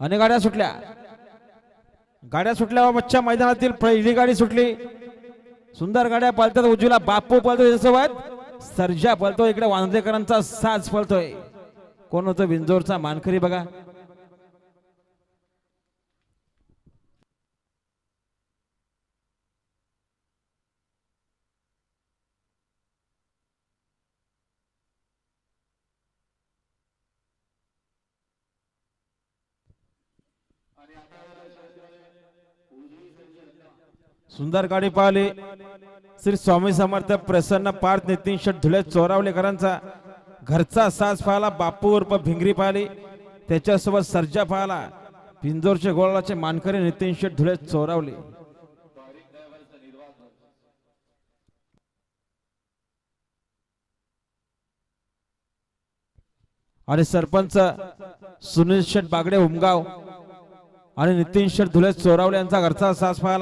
आणि गाड्या सुटल्या. गाड्या सुटल्या मच्छा मैदानातील पहिली गाडी सुटली. सुंदर गाड्या पळतात. उजूला बापू पळतो. त्याच्यासोबत सर्जा पळतो. इकडे वांद्रेकरांचा साज पळतोय. कोण होतं? विंजोरचा मानकरी बघा. सुंदर गाडी पाहिली. श्री स्वामी समर्थ प्रसन्न पार्थ नितीन शेट धुळे चोरावलेकरांचा घरचा साज पाहिला. बापू उर्फ भिंगरी पाहिली. त्याच्यासोबत सर्जा पाहिला. पिंजोरचे गोळाचे मानकरी नितीन शेट धुळे चोरावले. आणि सरपंच सुनील शेठ बागडे उमगाव. आणि नितीन शेठ धुले चोरावले यांचा घरचा सास पाहिला